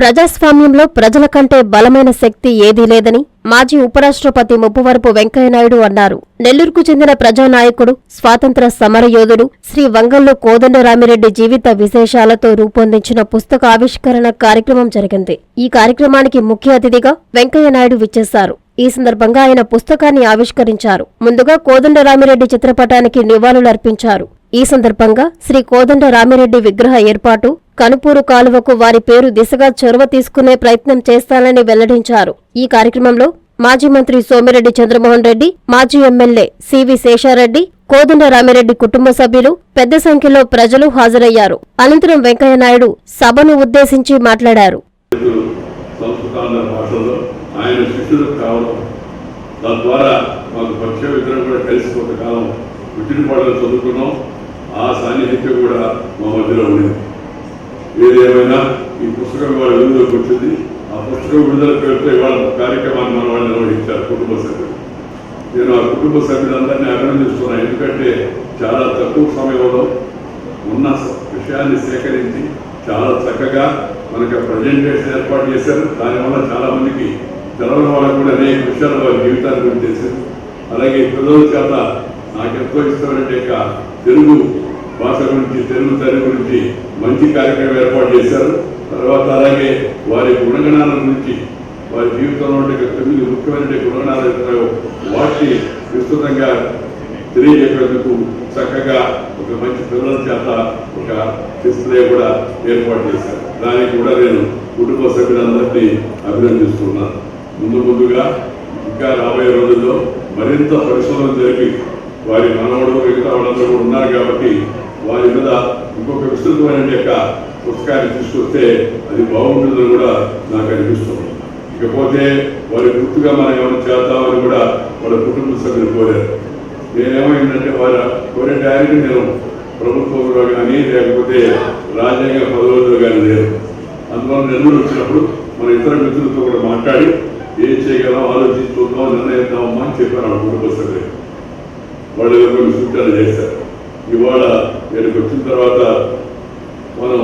ప్రజాస్వామ్యంలో ప్రజల కంటే బలమైన శక్తి ఏదీ లేదని మాజీ ఉపరాష్ట్రపతి ముప్పవరపు వెంకయ్యనాయుడు అన్నారు. నెల్లూరుకు చెందిన ప్రజానాయకుడు స్వాతంత్ర సమరయోధుడు శ్రీ వంగల్లు కోదండరామిరెడ్డి జీవిత విశేషాలతో రూపొందించిన పుస్తక ఆవిష్కరణ కార్యక్రమం జరిగింది. ఈ కార్యక్రమానికి ముఖ్య అతిథిగా వెంకయ్యనాయుడు విచ్చేశారు. ఈ సందర్భంగా ఆయన పుస్తకాన్ని ఆవిష్కరించారు. ముందుగా కోదండరామిరెడ్డి చిత్రపటానికి నివాళులర్పించారు. ఈ సందర్భంగా శ్రీ కోదండ రామిరెడ్డి విగ్రహ ఏర్పాటు కనుపూరు కాలువకు వారి పేరు దిశగా చొరవ తీసుకునే ప్రయత్నం చేస్తానని వెల్లడించారు. ఈ కార్యక్రమంలో మాజీ మంత్రి సోమిరెడ్డి చంద్రమోహన్ రెడ్డి మాజీ MLA C V Seshareddy Kodanda Ramireddy కుటుంబ సభ్యులు పెద్ద సంఖ్యలో ప్రజలు హాజరయ్యారు. అనంతరం వెంకయ్యనాయుడు సభను ఉద్దేశించి మాట్లాడారు. తద్వారా మాకు పక్ష విగ్రహం కూడా కలిసి కొంతకాలం పుట్టిన పాటలు చదువుకున్నాం. ఆ సాన్నిహిత్యం కూడా మా మధ్యలో ఉంది ఏదేమైనా ఈ పుస్తకం వాళ్ళ విడుదలకు వచ్చింది ఆ పుస్తకం విడుదల పేరుతో ఇవాళ కార్యక్రమాన్ని మన వాళ్ళు నిర్వహించారు కుటుంబ సభ్యులు. నేను ఆ కుటుంబ సభ్యులందరినీ అభినందిస్తున్నాను. ఎందుకంటే చాలా తక్కువ సమయంలో ఉన్న విషయాన్ని సేకరించి చాలా చక్కగా మనకి ప్రజెంటేషన్ ఏర్పాటు చేశారు. దానివల్ల చాలామందికి తెలవని వాళ్ళకు కూడా అనేక విషయాలు వారి జీవితాన్ని గురించి చేశారు అలాగే పిల్లల చేత నాకు ఎంతో ఇష్టమైన తెలుగు భాష గురించి తెలుగు తల్లి గురించి మంచి కార్యక్రమం ఏర్పాటు చేశారు. తర్వాత అలాగే వారి గుణగణాల గురించి వారి జీవితంలో ఉండే తొమ్మిది ముఖ్యమైన గుణగణాలు ఉంటాయో వాటిని విస్తృతంగా తెలియజెప్పేందుకు చక్కగా ఒక మంచి పిల్లల చేత ఒక డిస్ప్లే కూడా ఏర్పాటు చేశారు. దానికి కూడా నేను కుటుంబ సభ్యులందరినీ అభినందిస్తున్నాను ముందు ముందుగా ఇంకా రాబోయే రోజుల్లో మరింత పరిశోధన జరిపి వారి మనవడు మిగతా వాళ్ళందరూ ఉన్నారు కాబట్టి వారి మీద ఇంకొక విస్తృతమైన యొక్క పుస్తకాన్ని తీసుకొస్తే అది బాగుంటుందని కూడా నాకు అనిపిస్తుంది. ఇకపోతే వారి గుర్తుగా మనం ఏమైనా చేద్దామని కూడా వాళ్ళ కుటుంబ సభ్యులు కోరారు. నేనేమైందంటే వారి కోరే డైరీని నేను ప్రభుత్వంలో కానీ లేకపోతే రాజ్యాంగ పదవుల్లో కానీ లేరు అందువల్ల నెల్లూరు వచ్చినప్పుడు మన ఇతర మిత్రులతో కూడా మాట్లాడి ఏం చేయగలం ఆలోచించుకుందాం చూద్దాం నిర్ణయిద్దామమ్మా అని చెప్పారు ఆ కుటుంబ సభ్యులు. వాళ్ళు కొన్ని సూచనలు చేశారు. ఇవాళ నేను వచ్చిన తర్వాత మనం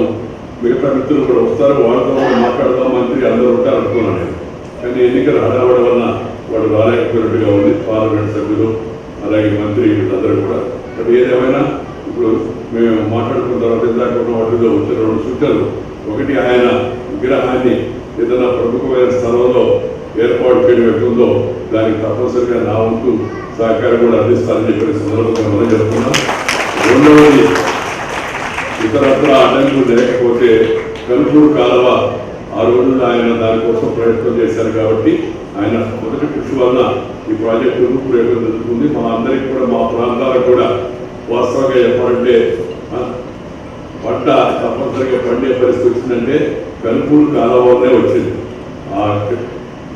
మిగతా మిత్రులు కూడా వస్తారు వాళ్ళతో కూడా మాట్లాడదాం మంత్రి అందరూ ఉంటారు అనుకున్నాను నేను. కానీ ఎన్నికలు హడావడం వలన వాడు రాలేకపోయినట్టుగా ఉంది పార్లమెంట్ సభ్యులు అలాగే మంత్రి వీళ్ళందరూ కూడా. బట్ ఏదేమైనా ఇప్పుడు మేము మాట్లాడుకున్న తర్వాత ఇందాక ఉన్న వాటిలో వచ్చిన రెండు సూచనలు. ఒకటి ఆయన విగ్రహాన్ని ఏదైనా ప్రముఖమైన స్థలంలో ఏర్పాటు చేయడం ఎట్లుందో దానికి తప్పనిసరిగా నా వంతు సహకారం కూడా అందిస్తానని చెప్పిన సందర్భంగా మనం చెప్తున్నాం. రెండవది ఇతరత్ర అడ్డంకులు లేకపోతే కలుపూరు కాలువ ఆ రోజుల్లో ఆయన దానికోసం ప్రయత్నం చేశారు కాబట్టి ఆయన మొదటి కృషి వలన ఈ ప్రాజెక్టు ప్రయోగం జరుగుతుంది మా అందరికి కూడా మా ప్రాంతాలకు కూడా వాస్తవంగా చెప్పాలంటే పంట తప్పనిసరిగా పండే పరిస్థితి వచ్చిందంటే కలుపూరు కాలువ వచ్చింది. ఆ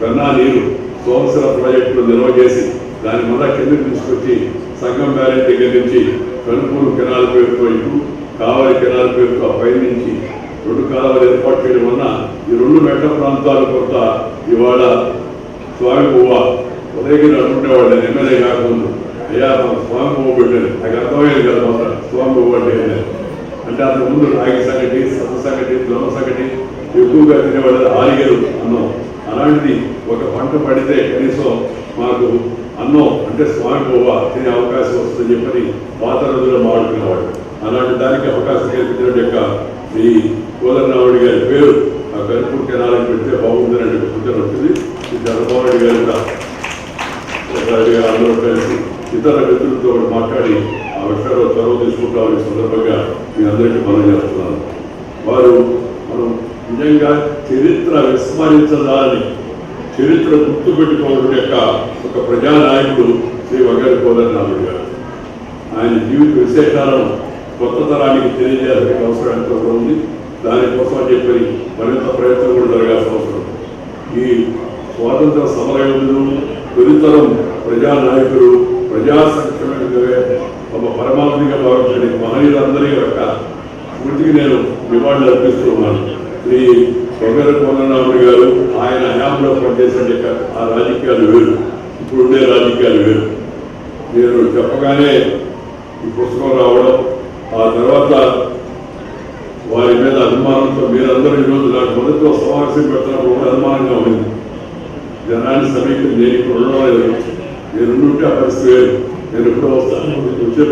కన్నా నీరు సోమశిల ప్రాజెక్టులు నిల్వ చేసి దాని వల్ల కిందకి తీసుకొచ్చి సంగం వ్యాలీ దగ్గర నుంచి కనుపూరు కెనాల్ పేరుతో ఇటు కావలి కెనాల్ పేరుతో ఆ పై నుంచి రెండు కాలువలు ఏర్పాటు చేయడం వలన ఈ రెండు మెట్ట ప్రాంతాలు కొత్త ఇవాళ స్వామి పువ్వ ఉదయగిరి అనుకునేవాడు నేను ఎమ్మెల్యే కాకముందు. అయ్యా స్వామి పువ్వు పెట్టాను నాకు అర్థమయ్యేది కదా మాత్రం స్వామి పువ్వు అంటే అంటే అంతకుముందు రాగి సంగటి సత సంగటి దొమ సంగటి ఎక్కువగా తినేవాళ్ళు ఆలిగలు అన్నాం. అలాంటిది ఒక పంట పడితే కనీసం మాకు అన్నం అంటే స్వామి బోవా తినే అవకాశం వస్తుందని చెప్పని పాత రోజుల్లో మాడుకునేవాడు అలాంటి దానికి అవకాశం కల్పించడం యొక్క ఈ కోదరరావుడి గారి పేరు ఆ కరుపూర్ కెనాలకు పెడితే బాగుందని అంటే సూచన వచ్చింది ఈ ధర్మారెడ్డి గారి అందరూ కలిసి ఇతర వ్యక్తులతో మాట్లాడి ఆ విషయాల్లో చొరవ తీసుకుంటామని సందర్భంగా మీ అందరికీ మనం చేస్తున్నాను. వారు మనం నిజంగా చరిత్ర విస్మరించదాని చరిత్ర గుర్తుపెట్టుకోవడం యొక్క ఒక ప్రజానాయకుడు శ్రీ వగరి కోదరనాథుడు గారు. ఆయన జీవిత విశేషాలను కొత్త తరానికి తెలియజేయాల్సిన అవసరం ఎంతో ఉంది. దానికోసం చెప్పి మరింత ప్రయత్నం కూడా జరగాల్సిన అవసరం ఈ స్వాతంత్ర సమరయోధులు తొలితరం ప్రజానాయకులు ప్రజా సంక్షేమే ఒక పరమాత్మిక భావించండి మహనీయులందరి యొక్క స్మృతికి నేను నివాళులు అర్పిస్తున్నాను శ్రీ పొంగల కోనరాముడి గారు ఆయన హయాంలో పనిచేసే ఆ రాజకీయాలు వేరు. ఇప్పుడు ఉండే రాజకీయాలు వేరు. మీరు చెప్పగానే ఈ పుస్తకం రావడం ఆ తర్వాత వారి మీద అభిమానంతో మీరందరూ ఈరోజు నాకు మొదటి సమావేశం పెట్టినప్పుడు కూడా అనుమానంగా ఉంది. జనాన్ని సమీక్ష నేను ఇప్పుడు ఉండడం లేదు నేను ఉంటే ఆ పరిస్థితి లేదు నేను ఎప్పుడో వస్తాను వచ్చే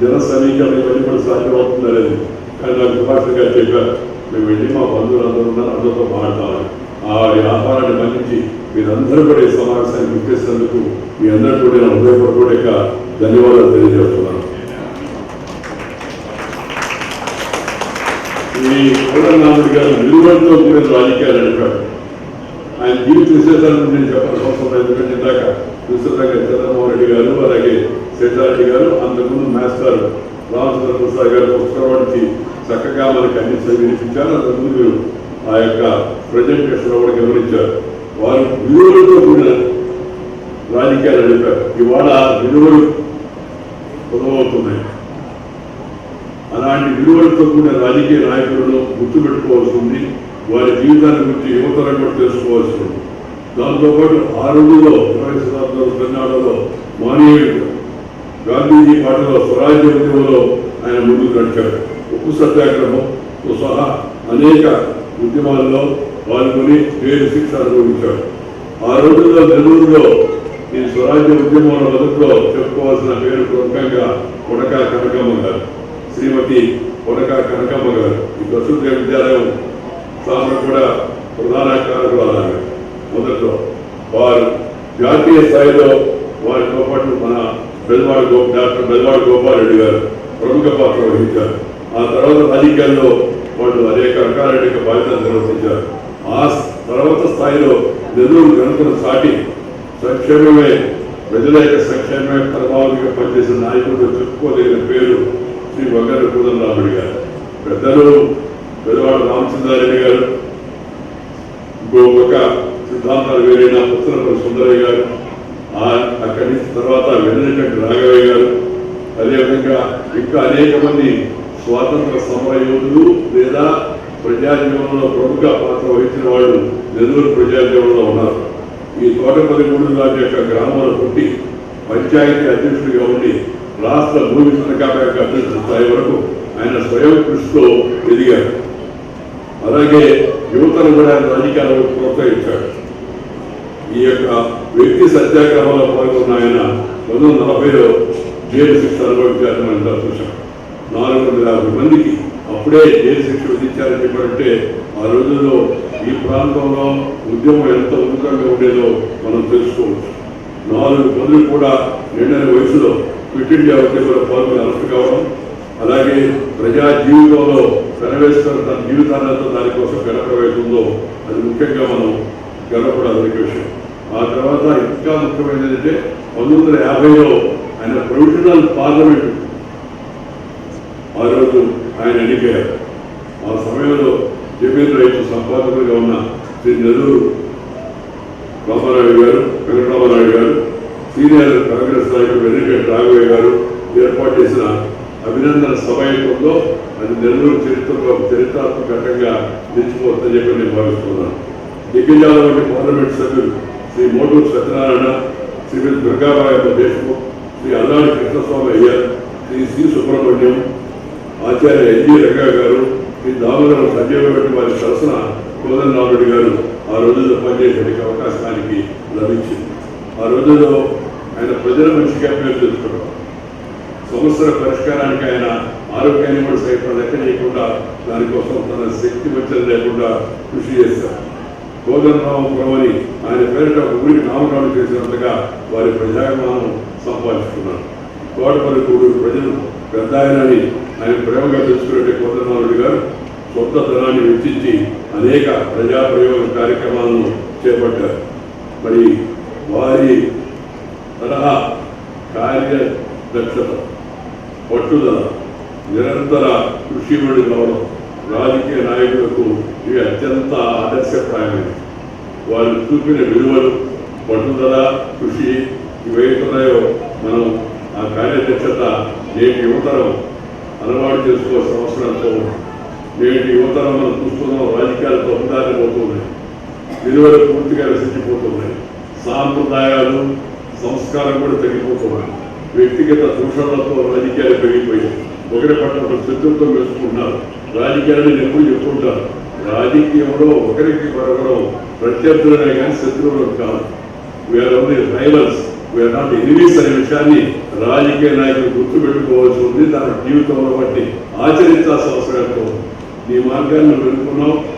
జన సమీకరణ ఇవన్నీ కూడా సాధ్యం అవుతుందా లేదు? కానీ నాకు సుభాష్ చెప్పారు మేము వెళ్ళి మా బంధువులందరూ ఉన్నారు అందరితో మాట్లాడాలి. ఆ వ్యాపారాన్ని మన్నించి మీరందరూ కూడా ఈ సమావేశాన్ని గుర్తిస్తున్నందుకు మీ అందరూ కూడా నా హృదయపూర్వక ధన్యవాదాలు తెలియజేస్తున్నాను. ఈ కోదండరాముడి గారు విలువలతో కూడిన రాజకీయాలు నడిపాడు ఆయన జీవిత విశేషాలను నేను చెప్పాల్సిన అవసరం లేదు ఎందుకంటే ఇందాక విస్తృతంగా చంద్రమోహన్ రెడ్డి గారు అలాగే శేషారెడ్డి గారు అంతకుముందు మాస్టర్ రామచంద్ర ప్రసాద్ గారు పుస్తకం చక్కగా మనకి అన్ని సమీక్షించారు అంతకుముందు ఆ యొక్క ప్రజెంటేషన్ కూడా గమనించారు. వారు విలువలతో కూడిన రాజకీయాలు నడిపారు. ఇవాళ విలువలు పొదవవుతున్నాయి అలాంటి విలువలతో కూడిన రాజకీయ నాయకులను గుర్తుపెట్టుకోవాల్సి ఉంది వారి జీవితాన్ని గురించి యువతరం కూడా తెలుసుకోవాల్సి ఉంది దాంతోపాటు ఆ రోజుల్లో ఇరవై శతాబ్దంలో తెలంగాణలో మానవీయుడు గాంధీజీ పాటలో స్వరాజ్య ఉద్యమంలో ఆయన ముందుకు నడిచాడు. ఉప్పు సహా అనేక ఉద్యమాల్లో పాల్గొని జైలు శిక్ష అనుభవించాడు ఆ రోజుల్లో నెల్లూరులో ఈ స్వరాజ్య ఉద్యమం మొదట్లో చెప్పుకోవాల్సిన పేరు ప్రముఖంగా కొడక కనకమ్మ గారు శ్రీమతి కొడక కనకమ్మ గారు. ఈ ప్రస్తుత విద్యాలయం స్థాపన కూడా ప్రధాన కారకులు మొదట్లో వారు జాతీయ స్థాయిలో వారితో పాటు మన బెల్వాడ గో డాక్టర్ బెల్వాడ గోపాల్ రెడ్డి గారు ప్రముఖ పాత్ర వహించారు. ఆ తర్వాత రాజకీయాల్లో వాళ్ళు అనేక రకాలైన బాధ్యతలు నిర్వహించారు. ఆ తర్వాత స్థాయిలో నెల్లూరు గణతను సాటి సంక్షేమమే ప్రజల యొక్క సంక్షేమమే పరమావధిగా పనిచేసిన నాయకుడు చెప్పుకోదగిన పేరు శ్రీ బంగారు కోదండరాముడి గారు పెద్దలు పెద్దవాడు రామచంద్రారెడ్డి గారు ఇంకో పక్క సిద్ధాంతాలు వేరైన పుస్తకం సుందరయ్య గారు ఆ- అక్కడి నుంచి తర్వాత వెన్నెటంటి రాఘవయ్య గారు. అదేవిధంగా ఇంకా అనేక మంది స్వాతంత్ర సమర యోధులు లేదా ప్రజాజీవనంలో ప్రముఖ పాత్ర వహించిన వాళ్ళు నెల్లూరు ప్రజాజీవంలో ఉన్నారు. ఈ తోటపల్లి మూడు రాజు యొక్క గ్రామంలో పుట్టి పంచాయతీ అధ్యక్షుడిగా ఉండి రాష్ట్ర భూమి సహకార యొక్క అధ్యక్షుడి స్థాయి వరకు ఆయన స్వయం కృషితో ఎదిగారు. అలాగే యువతను కూడా ఆయన రాజకీయాలను ప్రోత్సహించాడు ఈ యొక్క వ్యక్తి సత్యాగ్రహంలో పాల్గొన్న ఆయన పంతొమ్మిది వందల నలభైలో జైలు శిక్ష అనుభవించారని మనం చూశాం. నాలుగు వందల యాభై మందికి అప్పుడే జైలు శిక్ష విధించారని చెప్పారంటే ఆ రోజుల్లో ఈ ప్రాంతంలో ఉద్యమం ఎంత ఉన్నతంగా ఉండేదో మనం తెలుసుకోవచ్చు. నాలుగు మంది కూడా నిండని వయసులో క్విట్ ఇండియా ఉద్యమంలో పాల్గొని అరెస్ట్ కావడం అలాగే ప్రజా జీవితంలో నెరవేర్చుకున్న తన జీవితాలతో దానికోసం గడపవేస్తుందో అది ముఖ్యంగా మనం గడపడాల్సిన విషయం. ఆ తర్వాత ఇంకా ముఖ్యమైనది ఏంటంటే పంతొమ్మిది వందల యాభైలో ఆయన ప్రొవిజనల్ పార్లమెంట్ ఆ రోజు ఆయన ఎన్నికయ్యారు. ఆ సమయంలో జమీన్ రైతు సంపాదకులుగా ఉన్న శ్రీ నెల్లూరు రామారావు గారు వెంకటరామారావు గారు సీనియర్ కాంగ్రెస్ నాయకుడు వెన్నెటి రాఘవయ్య గారు ఏర్పాటు చేసిన అభినందన సభయంలో అది నెల్లూరు చరిత్రలో చరిత్రాత్మకంగా నిలిచిపోతుందని చెప్పి నేను భావిస్తున్నాను. దిగ్గజాల వంటి పార్లమెంట్ సభ్యులు శ్రీ మోటూరు సత్యనారాయణ శ్రీమతి దుర్గాబాయమ్మ దేశ్ముఖ్ శ్రీ అల్లాడి కృష్ణస్వామి అయ్యర్ శ్రీ సి సుబ్రహ్మణ్యం ఆచార్య ఎన్జి రంగా గారు ఈ దామోదరం సంజయ్ వంటి వారి సరసన కోదండరాముడి గారు ఆ రోజుల్లో పనిచేయడానికి అవకాశానికి లభించింది. ఆ రోజుల్లో ఆయన ప్రజల మనిషిగా పేరు తెచ్చుకోవడం సమస్యల పరిష్కారానికి ఆయన ఆరోగ్యాన్ని కూడా సైతం లెక్క చేయకుండా దానికోసం తన శక్తి వచ్చలు లేకుండా కృషి చేశారు. కోదండరామపురం అని ఆయన పేరిట ఒక ఊరికి నామకరణం చేసినంతగా వారి ప్రజాభిమానం సంపాదించుకున్నారు. తోటపల్లి కూడు ప్రజలు పెద్ద ఆయనని ఆయన ప్రేమగా తెలుసుకునే కోదండరాముడి గారు సొంత ధనాన్ని వెచ్చించి అనేక ప్రజా ప్రయోగ కార్యక్రమాలను చేపట్టారు. మరి వారి తరహా కార్యదక్షత పట్టుదల నిరంతర కృషిముడి కావడం రాజకీయ నాయకులకు ఇవి అత్యంత ఆదర్శప్రాయమైనవి. వారు చూపిన విలువలు పట్టుదల కృషి ఇవైతున్నాయో మనం ఆ కార్యదక్షత నేటి యువతరం అలవాటు చేసుకోవాల్సిన అవసరంతో నేటి యువతరం మనం చూస్తున్నాం రాజకీయాలు తప్పుదారి విలువలు పూర్తిగా రసించిపోతున్నాయి సాంప్రదాయాలు సంస్కారం కూడా తగ్గిపోతున్నాయి. వ్యక్తిగత దూషణలతో రాజకీయాలు పెరిగిపోయాయి. ఒకరి పట్ల ఒక శత్రుత్వం వేసుకుంటున్నారు. రాజకీయాలు ఎప్పుడు చెప్పుకుంటారు? రాజకీయంలో ఒకరికి మరొకరు ప్రత్యర్థులనే కానీ శత్రువులు కాదు. We're only rivals we're not enemies అనే విషయాన్ని రాజకీయ నాయకులు గుర్తుపెట్టుకోవాల్సి ఉంది. తన జీవితంలో బట్టి ఆచరించాల్సిన అవసరం నీ మార్గాన్ని నువ్వు